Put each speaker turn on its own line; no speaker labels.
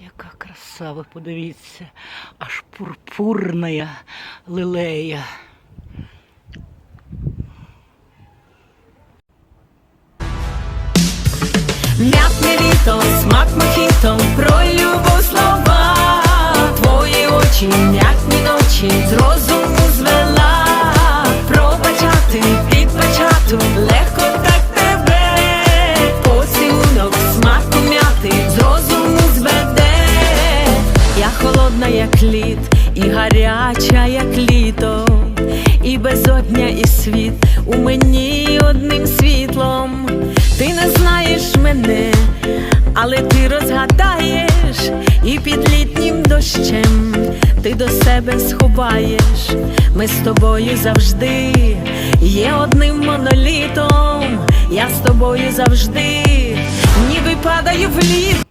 Яка краса, ви подивіться, аж пурпурна лилея.
М'ятне літо, смак мохіто, про любов слова, твої очі, м'ятні ночі, з холодна, як лід, і гаряча, як літо, і безодня, і світ у мені одним світлом. Ти не знаєш мене, але ти розгадаєш, і під літнім дощем ти до себе сховаєш. Ми з тобою завжди є одним монолітом. Я з тобою завжди, ніби падаю в лід.